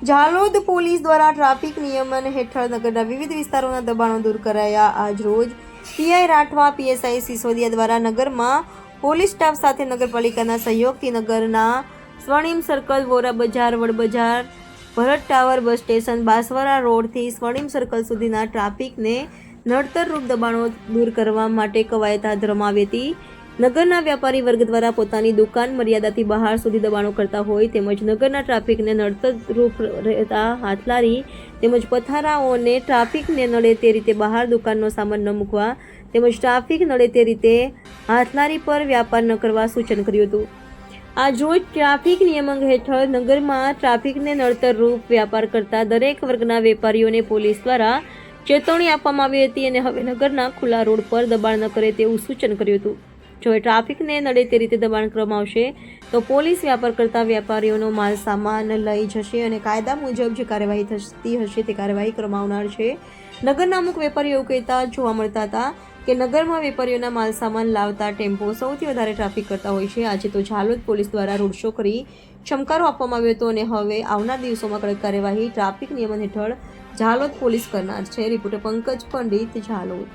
Jhalod police દ્વારા traffic નિયમન હેઠળ નગરના વિવિધ વિસ્તારોના દબાણો દૂર કરાયા આજ રોજ. પીઆઈ રાઠવા, પીએસઆઈ સિસોદિયા દ્વારા નગરમાં પોલીસ સ્ટાફ સાથે નગરપાલિકાના સહયોગથી નગરના સ્વર્ણિમ સર્કલ, વોરા બજાર, વડ બજાર, ભરત ટાવર બસ સ્ટેશન બાસવારા રોડથી સ્વર્ણિમ સર્કલ સુધીના ટ્રાફિકને નડતરરૂપ દબાણો દૂર કરવા માટે કવાયત હાથ ધરવામાં હતી. નગરના વ્યાપારી વર્ગ દ્વારા પોતાની દુકાન મર્યાદાથી બહાર સુધી દબાણો કરતા હોય તેમજ નગરના ટ્રાફિકને નડતરરૂપ રહેતા હાથલારી તેમજ પથારાઓને ટ્રાફિકને નડે તે રીતે બહાર દુકાનનો સામાન ન મૂકવા તેમજ ટ્રાફિક નડે તે રીતે હાથલારી પર વ્યાપાર ન કરવા સૂચન કર્યું હતું. આ રોજ ટ્રાફિક નિયમન હેઠળ નગરમાં ટ્રાફિકને નડતરરૂપ વ્યાપાર કરતા દરેક વર્ગના વેપારીઓને પોલીસ દ્વારા ચેતવણી આપવામાં આવી હતી અને હવે નગરના ખુલ્લા રોડ પર દબાણ ન કરે તેવું સૂચન કર્યું હતું. જો એ ટ્રાફિકને નડે તે રીતે દબાણ કરવામાં તો પોલીસ વ્યાપાર કરતા વેપારીઓનો માલ સામાન લઈ જશે અને કાયદા મુજબ જે કાર્યવાહી થતી હશે તે કાર્યવાહી કરવામાં છે. નગરના અમુક વેપારીઓ એવું કહેતા જોવા મળતા હતા કે નગરમાં વેપારીઓના માલ સામાન લાવતા ટેમ્પો સૌથી વધારે ટ્રાફિક કરતા હોય છે. આજે તો ઝાલોદ પોલીસ દ્વારા રોડ શો કરી ચમકારો આપવામાં આવ્યો હતો અને હવે આવનાર દિવસોમાં કડક કાર્યવાહી ટ્રાફિક નિયમન હેઠળ ઝાલોદ પોલીસ કરનાર છે. રિપોર્ટર પંકજ પંડિત ઝાલોદ.